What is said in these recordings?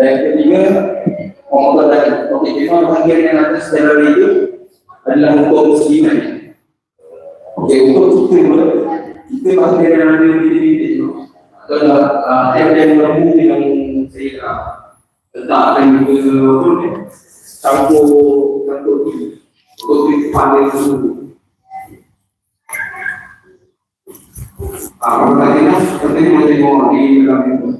Dan yang ketiga, pemotor lagi. Okey, lima bahagian yang atas dalam itu adalah untuk musliman. Okey, untuk kita pun, kita bahagian yang ada di diri itu adalah uh, yang yang berhubung dengan saya letakkan juga apa ni, campur campur ini untuk kita pandai dulu. Ah, orang lain lah, penting boleh tengok di dalam itu.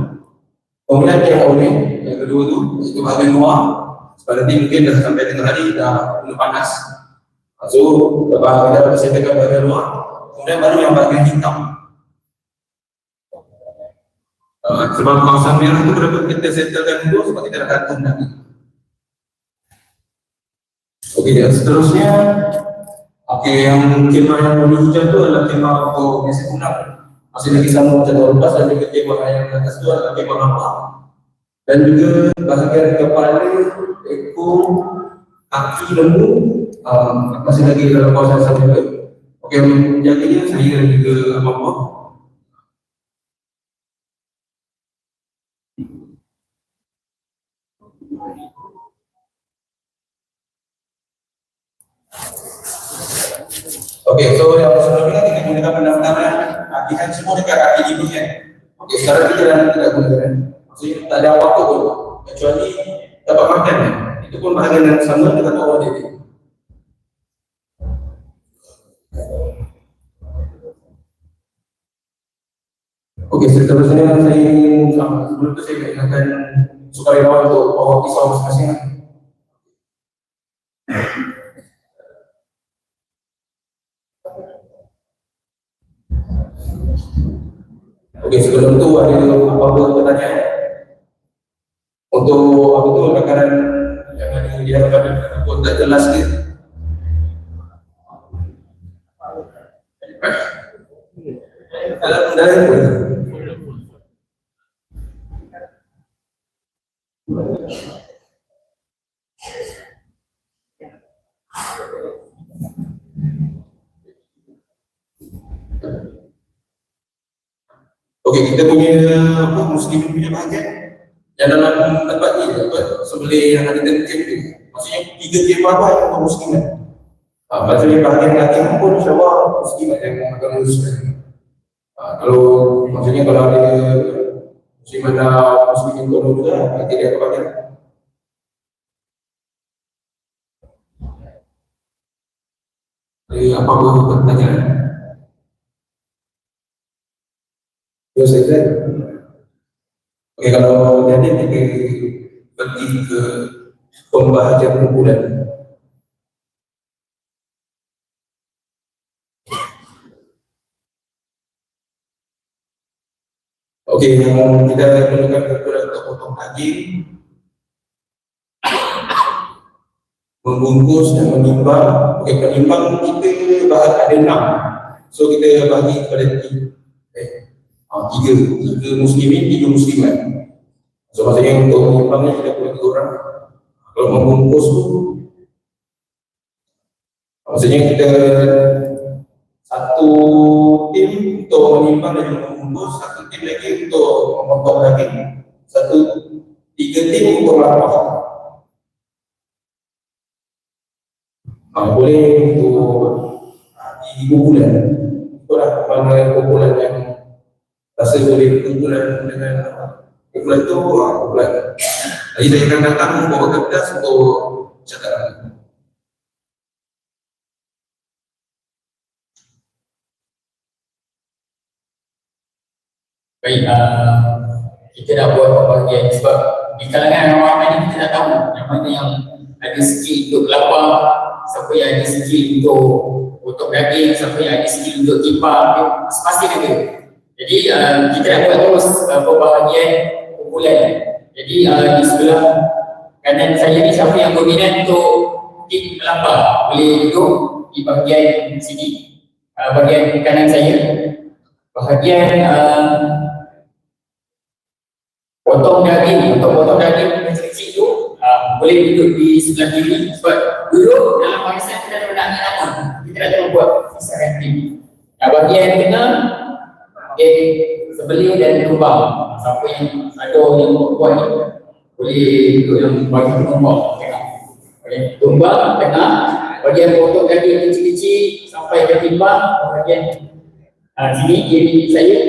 kemudian yang oranye, yang kedua tu itu bahagian luar. Sebab nanti mungkin dah sampai tengah hari dah mula panas. So, lepas kita saya tekan bahagian luar, kemudian baru yang bahagian hitam. Uh, sebab kawasan merah tu kenapa kita settlekan dulu sebab kita dah kantung lagi. Okey, dan seterusnya Okey, yang kemah yang hijau tu adalah kemah untuk biasa punang. Masih lagi sama macam tahun lepas juga kemah yang atas tu adalah kemah nampak. Dan juga bahagian kepala, ekor, kaki, lembu um, masih lagi dalam sama juga. Okey, yang menjaganya saya juga abang-abang. Okey, so yang sebelumnya kita gunakan pendaftaran kaki kan semua dekat kaki ini kan. Okey, sekarang kita dah tidak gunakan. Maksudnya tak ada apa-apa pun. Kecuali dapat makan kan. Itu pun bahagian yang sama dengan bawah dia. Okey, seterusnya saya ingin sebelum tu saya ingatkan sukarelawan untuk bawa pisau masing-masing. Okey, sebelum tu ada apa-apa pertanyaan? Untuk apa tu rakanan yang ada di hadapan pun tak jelas ke? Dalam dalam pun. Okey, kita punya apa muslim punya bahagian yang dalam tempat ni apa sembelih yang ada tengkir tu. Maksudnya tiga tiga apa yang non muslim kan. Ah, maksudnya bahagian belakang pun insya-Allah muslim yang agama muslim. Ah, kalau maksudnya kalau ada muslim ada muslim yang kono juga nanti dia kebahagiaan. Jadi apa apa pertanyaan? Ya saya kira. Oke kalau jadi kita pergi ke pembahagian kumpulan. Oke, yang kita perlukan kumpulan untuk potong daging, membungkus dan menimbang. Oke, penimbang kita bahan ada enam. So kita bagi kepada tiga. Ah, tiga, tiga muslimin, tiga muslimat. So maksudnya untuk kita perlu tiga orang. Kalau membungkus tu, maksudnya kita satu tim untuk menimbang dan membungkus, satu tim lagi untuk memotong daging, satu tiga tim untuk melampau. Ah, boleh untuk ah, di kumpulan. Itulah mana kumpulan yang rasa boleh kumpulan dengan apa? Kumpulan tu ah, kumpulan. Jadi saya akan datang membawa kertas untuk catatan. Baik, uh, kita dah buat pembahagian sebab di kalangan orang ramai ni kita dah tahu yang mana yang ada skill untuk kelapa, siapa yang ada skill untuk potong daging, siapa yang ada skill untuk kipar, masing-masing ada. Jadi uh, kita nak buat terus uh, pembahagian kumpulan. Jadi uh, di sebelah kanan saya ni siapa yang berminat untuk tim melapar boleh duduk di bahagian sini. Uh, bahagian kanan saya. Bahagian uh, potong daging untuk potong daging kecil-kecil tu uh, boleh duduk di sebelah kiri sebab duduk dalam barisan kita nak nak nama kita nak tengok buat misalkan tim uh, bahagian tengah bahagian sebelah dan tumbang siapa yang ada yang buat ni boleh duduk yang bahagian tumbang okay. tumbang tengah bahagian potong daging kecil-kecil sampai ke timbang bahagian uh, sini kiri saya.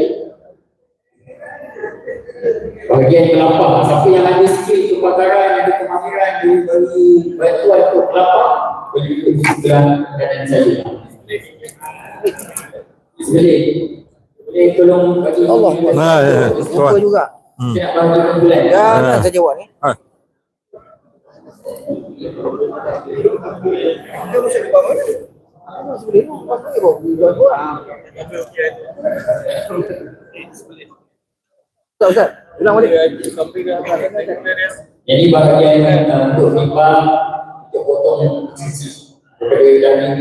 Bahagian kelapa. Siapa yang ada skill kepakaran ada kemahiran boleh bagi bantuan untuk kelapa boleh duduk di sebelah kanan saya. Boleh boleh tolong bagi Allah. Nah, ya, Lupa tuan. juga. Hmm. nak Ya, Ah. nak saya jawab ni. Ah. Dia di. Ah, sebelum buat. Ustaz, Ustaz. Ulang balik. jadi bahagian uh, untuk timbang untuk potong sisi daripada daging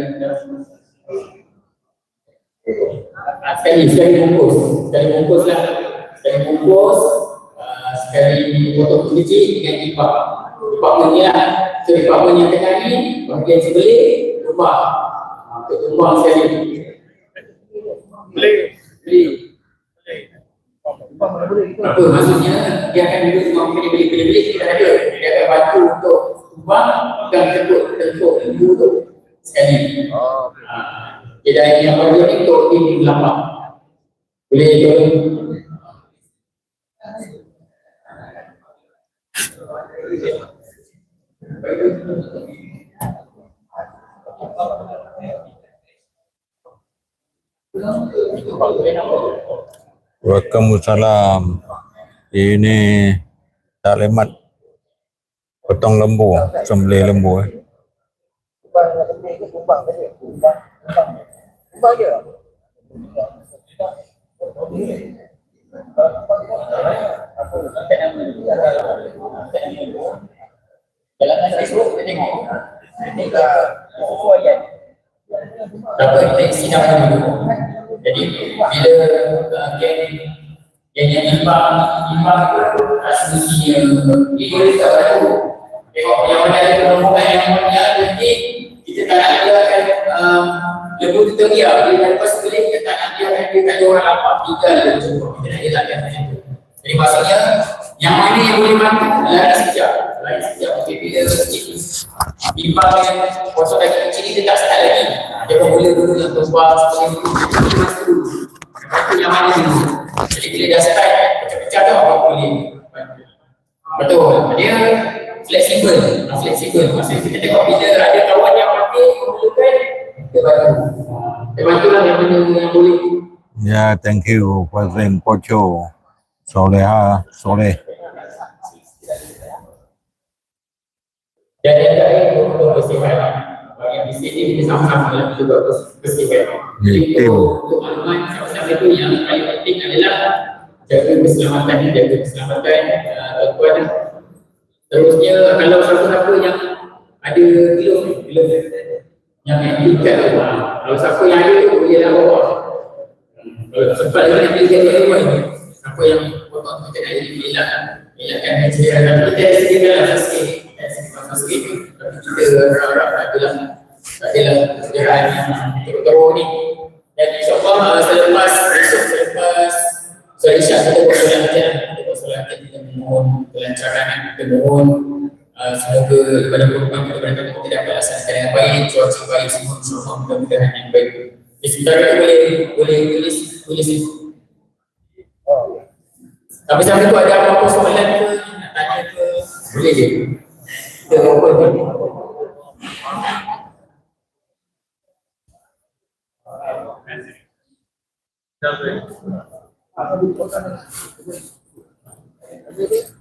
Ah, sekali sekali bungkus. Sekali bungkus lah. Sekali bungkus uh, sekali potong kecil dengan timbang department ni lah. So department yang tengah ni bahagian sebelah tumbang Ah, untuk tumbang sekali. Beli kita. apa maksudnya? Dia akan duduk semua beli beli beli beli kita ada. Dia akan bantu untuk tumbang dan tepuk tepuk lembu tu sekali. Oh. Ah, dia dah yang bahagian ni untuk tim lapak boleh tolong Waalaikumsalam. Ini taklimat potong lembu, sembelih lembu. eh. Saja? Jalan kita tengok Kita kita dulu jadi bila geng geng yang imbang imbang tu asumsi yang boleh tak tahu tengok yang mana yang kita tak nak lembu tu teriak dia dah lepas beli kita tak nak dia dia tak ada orang lapar. Tinggal dia cuba kita nak elakkan macam tu jadi maksudnya yang mana yang boleh bantu lari sekejap. Lari sekejap. Okay, bila itu imbang yang kosong daging kecil dia tak start lagi. Ha, dia pun boleh dulu yang tumbang seperti itu. Dia masuk. Dulu Itu yang mana dulu jadi bila dah start pecah-pecah tu apa boleh. Betul. Dia fleksibel. Fleksibel. Maksudnya kita tengok bila ada kawan yang mati memerlukan bantu kita bantulah yang mana yang boleh. Ya, thank you Presiden Pocho. Soleha, Soleh. dan yang terakhir untuk bersihkan bagi di sini kita sama-sama lah juga bers- bersihkan Ya, Jadi untuk maklumat siapa-siapa itu yang paling penting adalah jaga keselamatan jaga keselamatan uh, tuan terusnya kalau siapa-siapa yang ada gelung gelung yang diikat tu ah, kalau siapa yang ada tu boleh lah bawa. Kalau tak sempat lagi nak beli dia ni siapa yang potong kita nak jadi bila elakkan menceriakan kita sediakan lah sikit kita sediakan sikit tapi kita harap adalah adalah kesediaan yang betul-betul ni. Dan insyaAllah selepas besok selepas Soal Isyak kita buat solat kita buat solat kita mohon kelancaran kita mohon uh, semoga ibadah kurban kita pada kita tidak melaksanakan yang baik cuaca baik semua insyaAllah mudah-mudahan yang baik. Di sekitar itu boleh boleh tulis tulis tapi sampai tu ada apa-apa soalan ke? Nak tanya ke? Boleh je. Kita open je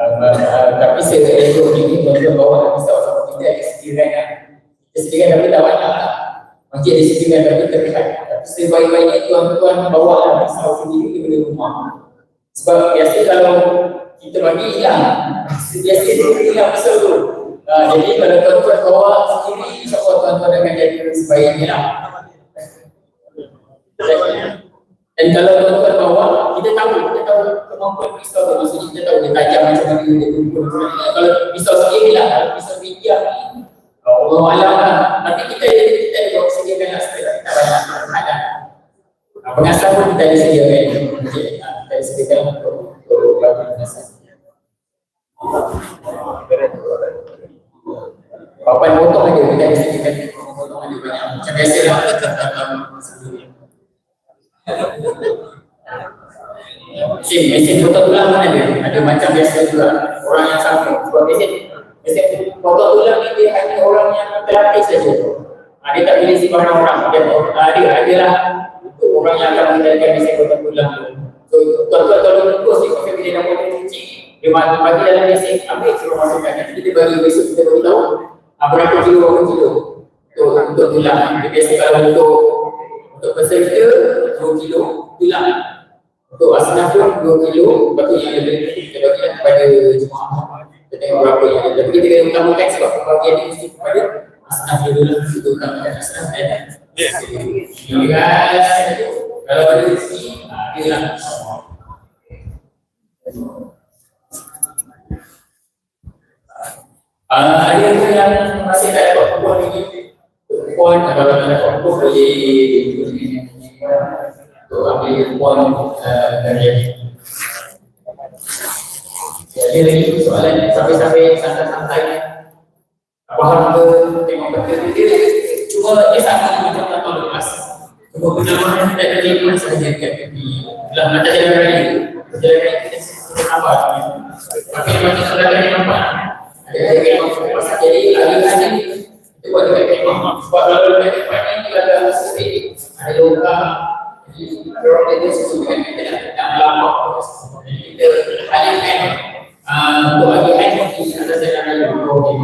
Tapi saya tak ada ini tuan-tuan bawa pisau sama kita ada sediran kan. Kita sediran tapi tak banyak lah. Masih ada sediran tapi terlihat. Tapi sebaik-baiknya tuan-tuan bawa lah pisau sendiri ke rumah. Sebab biasa kalau kita bagi hilang, biasa dia hilang pisau tu. Uh, jadi kalau tuan-tuan bawa sendiri, insyaAllah tuan-tuan akan jadi sebaiknya lah. Dan kalau tuan-tuan bawa, kita tahu, kita tahu kemampuan pisau tu. Maksudnya kita tahu dia tajam macam mana, dia mana. Kalau pisau sendiri lah, kalau pisau media Allah Alam lah. Nanti kita kita bawa sediakan lah sekali. Kita banyak ada. Pengasah pun kita ada sediakan. Ah, Kita ada sediakan untuk untuk lakukan pengasah. Papan potong ada, kita ada sediakan potong ada banyak. Macam biasa lah. Mesin, mesin potong tulang mana ada? Ada macam biasa juga. Orang yang sama. Sebab mesin, mesin potong tulang ni dia hanya orang yang terlatih saja. Ha, dia tak boleh simpan orang. Dia, ha, dia ada lah untuk orang yang akan mengendalikan mesin potong tulang tu. So, tuan-tuan tolong tunggu sih kalau bila nak potong cuci. Dia bagi bagi dalam mesin, ambil suruh masukkan. Nanti kita bagi besok kita bagi tahu. Ha, berapa kilo, berapa kilo. Untuk tulang. Dia biasa kalau untuk untuk peserta 2 kilo tulang untuk asnaf pun 2 kilo. Lepas tu yang lebih kita bagi kepada jemaah. Kita tengok berapa yang ada. Tapi kita kena utamakan sebab pembagian ni mesti kepada asnaf dulu. Lah kita utamakan asnaf kan. Yes. Kalau ada rezeki, ah, dia lah. Ah, ada yang masih tak dapat perempuan ini Puan kalau ada orang boleh tu ambil puan dari jadi lagi soalan sampai-sampai santai-santai. Faham ke tengok benda dia cuma dia sama macam tak tahu lepas. Cuma gunawan tidak ada lima sahaja kat tepi dalam mata jalan raya jalan raya kita nampak. Tapi macam raya nampak. Ada yang pasal jadi lagi-lagi itu buat dekat sebab kalau dekat kemah ni dia ada sedikit ada orang jadi orang dia nak melapor jadi kita hanya kan untuk bagi kan di atas jalan raya okey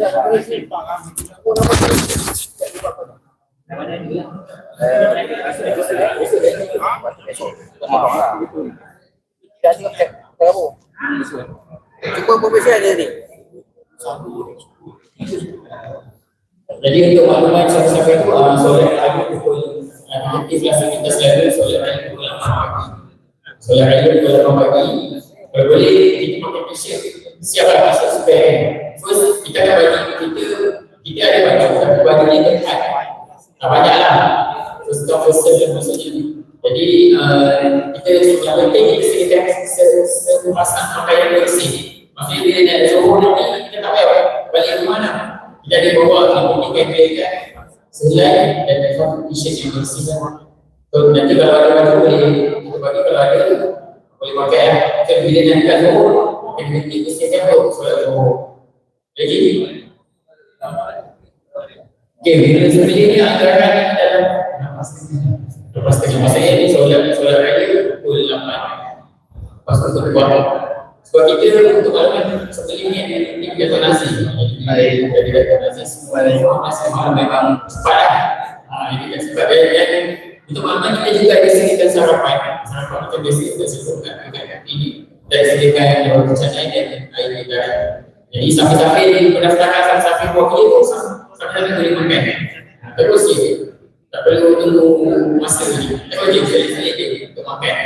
Dah tengok Cuba profesor ada ni. Jadi untuk makluman siapa-siapa itu uh, solat raya pukul uh, aktif lah kita selalu solat raya pukul 8 pagi. Solat raya pukul 8 pagi. Boleh kita pakai t-shirt. Siap lah t-shirt spare. First kita akan bagi kita kita ada baju tapi baju ni dekat. Tak banyak lah. First come first serve maksudnya. Jadi uh, kita yang penting kita sediakan satu pasang pakaian bersih. Maksudnya bila dia ada suhu nanti kita tak payah balik ke mana. Kita ada bawa kita pergi campaign kan. Selai dan satu t-shirt yang bersih kan. So nanti kalau ada baju boleh kita bagi kalau ada boleh pakai lah. So bila nanti kat suhu kita nanti bersihkan tu solat suhu. Jadi Okay, bila sebelum ni antara dalam Lepas tengah masa ni solat solat raya pukul 8 Lepas tu tu buat Sebab kita untuk makluman sebelum ni ni kita tahu nasi Jadi jadi dah tahu nasi semua Nasi malam memang cepat lah ini kan sebab dia yang Untuk makluman kita juga ada sediakan sarapan. Sarapan macam biasa kita sebutkan dekat ini Dan sediakan yang macam lain dan air juga Jadi sampai-sampai pendaftaran sampai-sampai buat kerja Sampai-sampai boleh makan Terus je tak perlu tunggu masa ni. Tak boleh sekali-sekali dia untuk makan.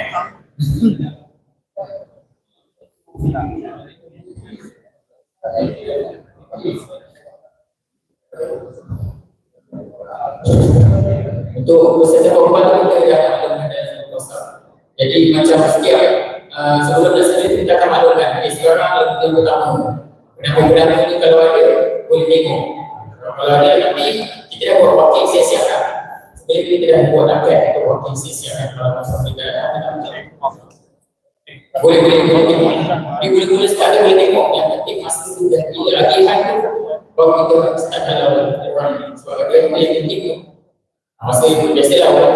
Untuk peserta perempuan tu kita dah dalam kuasa. Jadi macam setiap uh, sebelum dah sendiri kita akan maklumkan. Okay, sekarang kita tamu. Kenapa-kenapa ni kalau ada boleh tengok. Kalau ada nanti kita dah buat wakil siap-siap kan. Sebenarnya kita dah buat angkat untuk wakil siap-siap kan. Kalau masa kita dah ada boleh boleh boleh tengok. Ni boleh boleh dia boleh tengok yang penting masa tu dah dia lagi kan tu. Kalau kita start kalau orang sebab yang boleh tu. Masa itu biasalah orang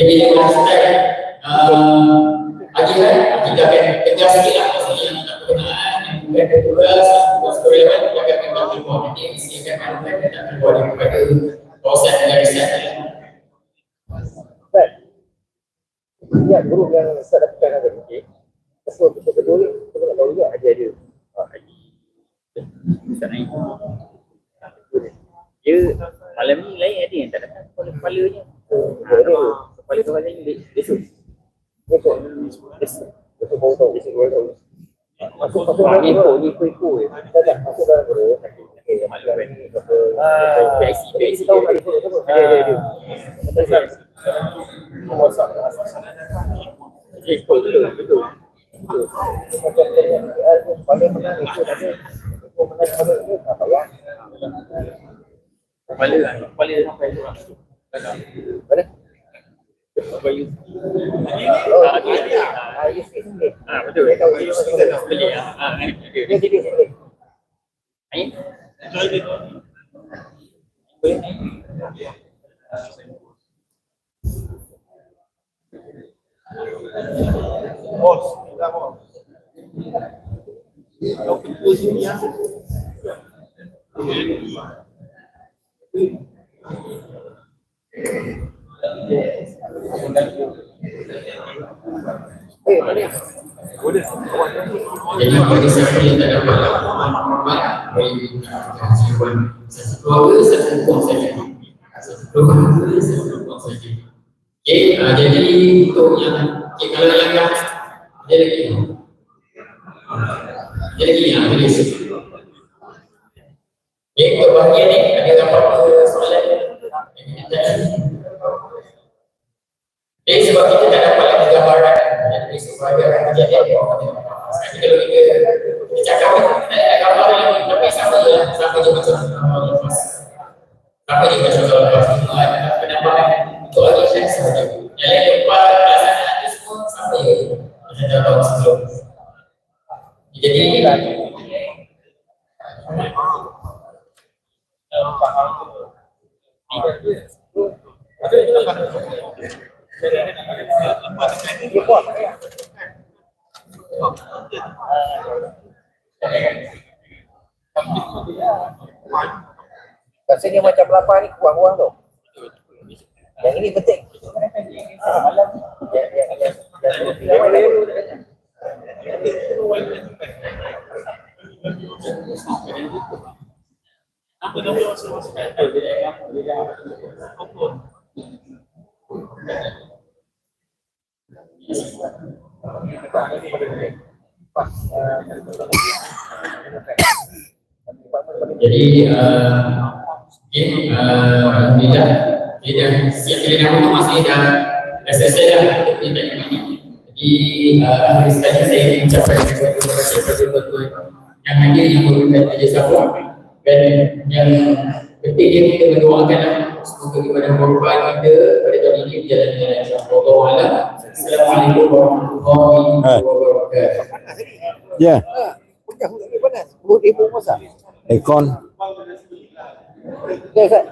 Jadi bila orang start uh, Haji kan, kita akan tegas sikit lah maksudnya yang tak berkenaan, yang bukan tugas, tugas relevan, kita akan memang keluar. Nanti mesti akan maklumkan kita akan keluar daripada kawasan garisan ni. Ya, guru yang saya dapatkan ada ni. Ketua ketua kedua ni, kita nak tahu juga Haji ada. Ah, Haji. Ustaz. Ah, ketua dia. Dia malam ni lain ada yang tak datang kepala kepalanya. Oh, kepala kepala ni besok. Besok. Besok. Besok baru tahu. Besok baru tahu. Masuk masuk dalam ni ikut ni ikut ikut. Tak tak masuk dalam guru. Okay, malam ni. Ah, PIC PIC tahu tak besok apa? Ada ada ada. WhatsApp. Eh, betul betul betul. Macam pada menang itu ada menang pada itu tak payah. Kepala kepala sampai tu lah. Ada? Bayu. Oh, dia. Ah. Ah. Dia dia ah. Ah, dia dia dia. Eh? Jadi bagi siapa yang tak dapat maklumat, boleh simpan satu keluarga, satu hukum saja. Satu keluarga, satu hukum saja. Okey, uh, jadi untuk yang okay, kalau yang dah ada lagi. Ada lagi yang boleh sebut. Okey, untuk bahagian ni ada apa-apa soalan yang kita jadi sebab kita tak dapat lagi gambaran dari sebagai kejadian yang orang tengok. Sekarang kalau kita, kita cakap kita tak ada gambaran lagi tapi sama je lah. Sama je macam uh, lepas. Sama je macam tu ada penambahan untuk lagi saya sahaja. Yang lain lepas pelaksanaan itu semua sama je. Macam dah tahu sebelum. Jadi Dia buat. Rasanya macam lapar ni kurang-kurang tu. Yang ini penting. Malam yang yang yang yang Jadi Alhamdulillah Dia dah siap masih dah selesai dah. Yang ini Jadi akhir sekali saya ingin yang hadir yang memberikan kerjasama dan yang penting dia kita mendoakan lah. semoga kepada korban kita pada tahun ini berjalan dengan lancar Allah Assalamualaikum warahmatullahi wabarakatuh Ya, Punya hujan ni panas. Perut ibu masak. aircon. Ya, Ustaz.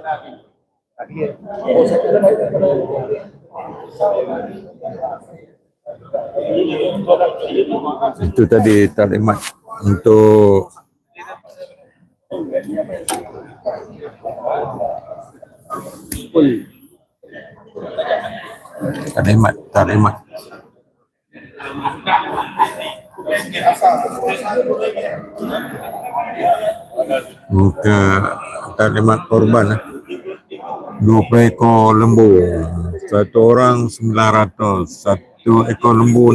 Itu tadi taklimat untuk taklimat, taklimat. Muka taklimat korban eh. 20 ekor lembu. Satu orang 900, satu ekor lembu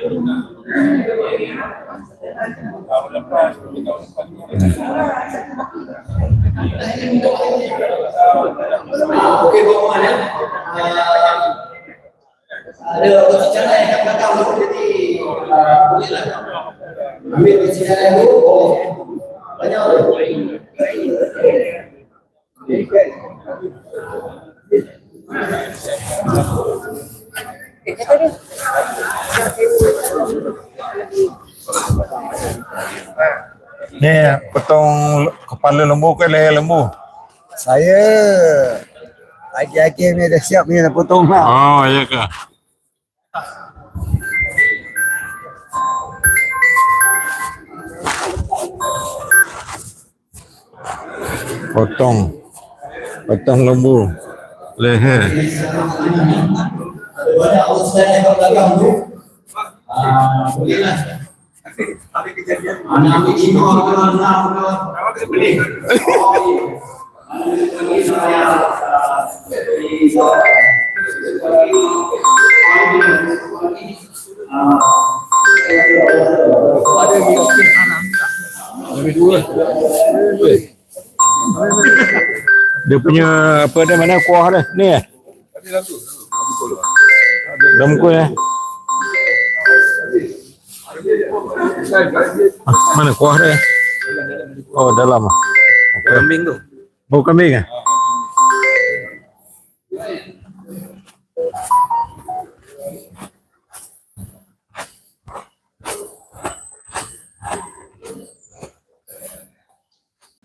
6,300. 6,300. Okey, bawa mana? Ada kursi cara yang kat belakang tu, jadi ah, boleh lah. Ambil kursi cara tu, oh, banyak tu. Ni potong kepala lembu ke leher lembu? Saya Aki-aki ni dah siap ni nak potong lah. Oh, ya ke? Potong potong lembu leher. Ada banyak kursi cara yang kat belakang tu. Ah, boleh lah. Anak ambil lima ke enam ke. Iya. Ini saya, ah, dari- Dia punya apa dia mana kuah dia? Ni eh? Dalam kuih eh? Ah, mana kuah dia? Oh, dalam ah. Kambing tu. Bau kambing eh?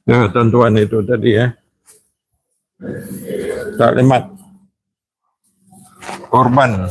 Ya, tuan-tuan itu tadi ya. Taklimat korban